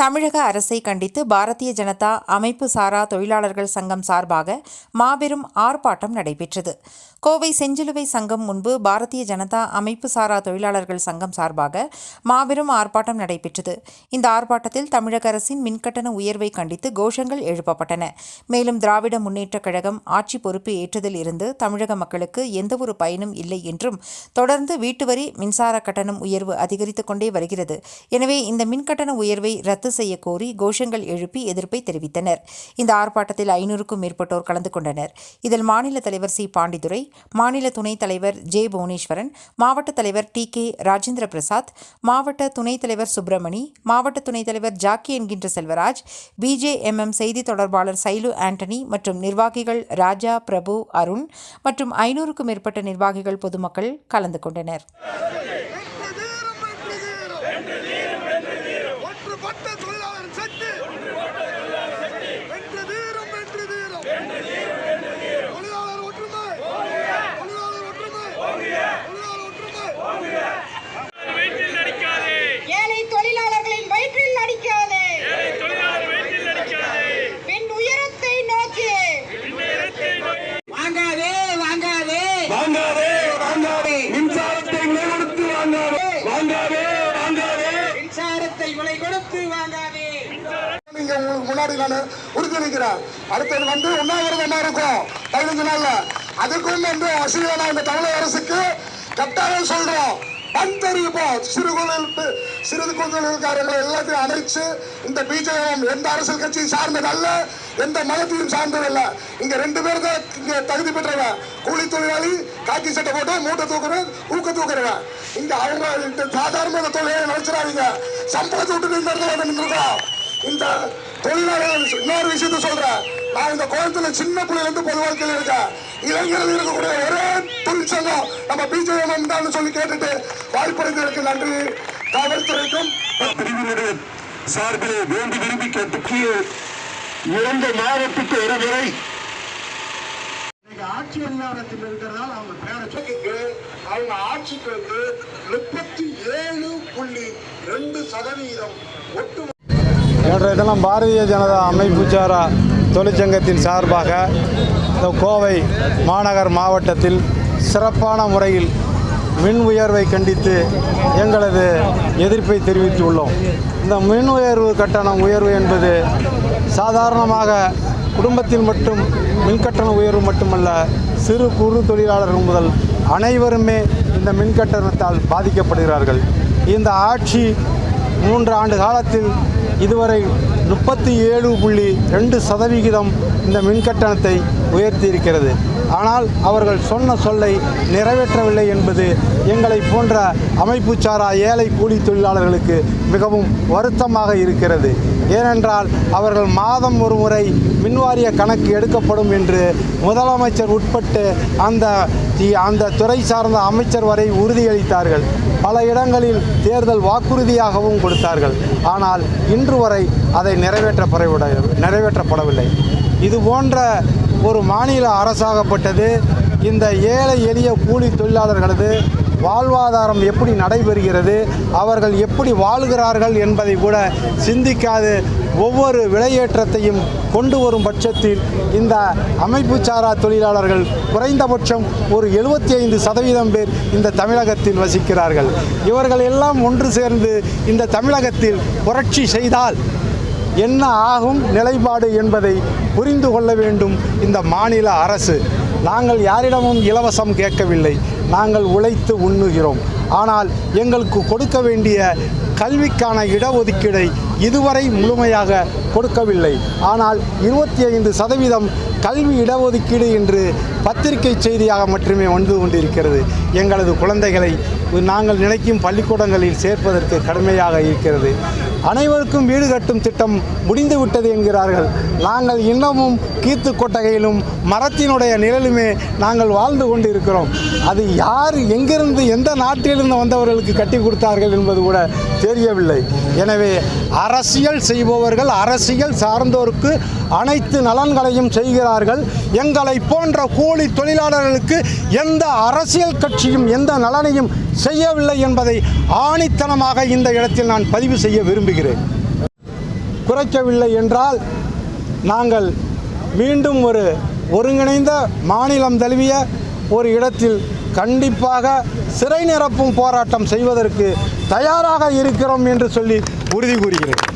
தமிழக அரசை கண்டித்து பாரதிய ஜனதா அமைப்பு சாரா தொழிலாளர்கள் சங்கம் சார்பாக மாபெரும் ஆர்ப்பாட்டம் நடைபெற்றது. கோவை செஞ்சிலுவை சங்கம் முன்பு பாரதிய ஜனதா அமைப்பு சாரா தொழிலாளர்கள் சங்கம் சார்பாக மாபெரும் ஆர்ப்பாட்டம் நடைபெற்றது. இந்த ஆர்ப்பாட்டத்தில் தமிழக அரசின் மின்கட்டண உயர்வை கண்டித்து கோஷங்கள் எழுப்பப்பட்டன. மேலும் திராவிட முன்னேற்றக் கழகம் ஆட்சி பொறுப்பு ஏற்றதில் இருந்து தமிழக மக்களுக்கு எந்தவொரு பயனும் இல்லை என்றும் தொடர்ந்து வீட்டுவரி மின்சார கட்டணம் உயர்வு அதிகரித்துக் கொண்டே வருகிறது. எனவே இந்த மின்கட்டண உயர்வை ரத்து செய்ய கோரி கோஷங்கள் எழுப்பி எதிர்ப்பை தெரிவித்தனர். இந்த ஆர்ப்பாட்டத்தில் ஐநூறுக்கும் மேற்பட்டோர் கலந்து கொண்டனர். இதில் மாநில தலைவர் சி. பாண்டிதுரை மாநில துணைத் தலைவர் ஜே. புவனேஸ்வரன் மாவட்ட தலைவர் டி. கே. ராஜேந்திர பிரசாத் மாவட்ட துணைத் தலைவர் சுப்பிரமணி மாவட்ட துணைத் தலைவர் ஜாக்கி என்கின்ற செல்வராஜ் பிஜேஎம்எம் செய்தி தொடர்பாளர் சைலு ஆண்டனி மற்றும் நிர்வாகிகள் ராஜா பிரபு அருண் மற்றும் ஐநூறுக்கும் மேற்பட்ட நிர்வாகிகள் பொதுமக்கள் கலந்து கொண்டனர். வாங்காதே வாங்காதே. மின்சாரத்தை விலை கொடுத்து வாங்காதே. நீங்க உங்களுக்கு முன்னாடி நான் உறுதியளிக்கிறேன் அடுத்தது வந்து உண்ணாவிரதமா இருக்கும்? பதினஞ்சு நாள்ல. அதுக்கும் வந்து அசிங்கனா இந்த தமிழக அரசுக்கு கட்டாயம் சொல்றோம். பண் தெரிவிப்போம் சிறு தொழில் சிறு தொழில்காரர்களை எல்லாத்தையும் அழைச்சு இந்த பிஜேபி எந்த அரசியல் கட்சியும் சார்ந்ததல்ல எந்த மதத்தையும் சார்ந்ததல்ல. இங்க ரெண்டு பேர் தான் இங்க தகுதி பெற்றவன் கூலி தொழிலாளி காக்கி சட்டை போட்டு மூட்டை தூக்குறவன் ஊக்க தூக்குறவன். இங்க அவங்க இந்த சாதாரண தொழிலை நினைச்சிடாதீங்க. சம்பளத்தை விட்டு இந்த இந்த தொழிலாளர்கள் இன்னொரு விஷயத்த சொல்றேன். நான் இந்த கோயம்புத்தூர்ல சின்ன பிள்ளைல இருந்து பொது வாழ்க்கையில் இருக்கேன் இளைஞர்கள் இருக்கக்கூடிய ஒரே தொழிற்சங்கம் நம்ம பிஜேபி தான் சொல்லி கேட்டுட்டு வாய்ப்படைந்ததற்கு நன்றி. காவல்துறைக்கும் பிரிவினுடைய சார்பிலே வேண்டி விரும்பி கேட்டு இரண்டு ஒருமுறை. இன்னைக்கு ஆட்சி அதிகாரத்தில் இருக்கிறதால அவங்க பேரச்சுக்கு அவங்க ஆட்சிக்கு வந்து முப்பத்தி ஏழு புள்ளி ரெண்டு சதவீதம் ஒட்டு தினம் பாரதிய ஜனதா அமைப்பு சாரா. தொழிற்சங்கத்தின் சார்பாக இந்த கோவை மாநகர் மாவட்டத்தில் சிறப்பான முறையில் மின் உயர்வை கண்டித்து எங்களது எதிர்ப்பை தெரிவித்துள்ளோம். இந்த மின் உயர்வு கட்டணம் உயர்வு என்பது சாதாரணமாக குடும்பத்தில் மட்டும் மின் கட்டண உயர்வு மட்டுமல்ல சிறு குறு தொழிலாளர்கள் முதல் அனைவருமே இந்த மின் கட்டணத்தால் பாதிக்கப்படுகிறார்கள். இந்த ஆட்சி மூன்று ஆண்டு காலத்தில் இதுவரை முப்பத்தி ஏழு புள்ளி ரெண்டு சதவிகிதம் இந்த மின் கட்டணத்தை ஆனால் அவர்கள் சொன்ன சொல்லை நிறைவேற்றவில்லை என்பது எங்களை போன்ற அமைப்பு சாரா ஏழை கூலி தொழிலாளர்களுக்கு மிகவும் வருத்தமாக இருக்கிறது. ஏனென்றால் அவர்கள் மாதம் ஒரு முறை மின்வாரிய கணக்கு எடுக்கப்படும் என்று முதலமைச்சர் உட்பட்டு அந்த அந்த துறை சார்ந்த அமைச்சர் வரை உறுதியளித்தார்கள். பல இடங்களில் தேர்தல் வாக்குறுதியாகவும் கொடுத்தார்கள். ஆனால் இன்று வரை அதை நிறைவேற்றப்படவிட நிறைவேற்றப்படவில்லை. இது போன்ற ஒரு மாநில அரசாகப்பட்டது இந்த ஏழை எளிய கூலி தொழிலாளர்களது வாழ்வாதாரம் எப்படி நடைபெறுகிறது அவர்கள் எப்படி வாழ்கிறார்கள் என்பதை கூட சிந்திக்காது. ஒவ்வொரு விலையேற்றத்தையும் கொண்டு வரும் பட்சத்தில் இந்த அமைப்பு சாரா தொழிலாளர்கள் குறைந்தபட்சம் ஒரு எழுபத்தி ஐந்து சதவீதம் பேர் இந்த தமிழகத்தில் வசிக்கிறார்கள். இவர்கள் எல்லாம் ஒன்று சேர்ந்து இந்த தமிழகத்தில் புரட்சி செய்தால் என்ன ஆகும் நிலைப்பாடு என்பதை புரிந்து கொள்ள வேண்டும் இந்த மாநில அரசு. நாங்கள் யாரிடமும் இலவசம் கேட்கவில்லை. நாங்கள் உழைத்து உண்ணுகிறோம். ஆனால் எங்களுக்கு கொடுக்க வேண்டிய கல்விக்கான இடஒதுக்கீடை இதுவரை முழுமையாக கொடுக்கவில்லை. ஆனால் இருபத்தி ஐந்து சதவீதம் கல்வி இடஒதுக்கீடு என்று பத்திரிகை செய்தியாக மட்டுமே வந்து கொண்டிருக்கிறது. எங்களது குழந்தைகளை நாங்கள் நினைக்கும் பள்ளிக்கூடங்களில் சேர்ப்பதற்கு கடுமையாக இருக்கிறது. அனைவருக்கும் வீடு கட்டும் திட்டம் முடிந்துவிட்டது என்கிறார்கள். நாங்கள் இன்னமும் கீத்து கொட்டகையிலும் மரத்தினுடைய நிழலுமே நாங்கள் வாழ்ந்து கொண்டு இருக்கிறோம் அது யார் எங்கிருந்து எந்த நாட்டிலிருந்து வந்தவர்களுக்கு கட்டி கொடுத்தார்கள் என்பது கூட தெரியவில்லை. எனவே அரசியல் செய்பவர்கள் அரசியல் சார்ந்தோருக்கு அனைத்து நலன்களையும் செய்கிறார்கள். எங்களை போன்ற கூலி தொழிலாளர்களுக்கு எந்த அரசியல் கட்சியும் எந்த நலனையும் செய்யவில்லை என்பதை ஆணித்தனமாக இந்த இடத்தில் நான் பதிவு செய்ய விரும்புகிறேன். குறைக்கவில்லை என்றால் நாங்கள் மீண்டும் ஒரு ஒருங்கிணைந்த மாநிலம் தழுவிய ஒரு இடத்தில் கண்டிப்பாக சிறை நிரப்பும் போராட்டம் செய்வதற்கு தயாராக இருக்கிறோம் என்று சொல்லி உறுதி கூறுகிறேன்.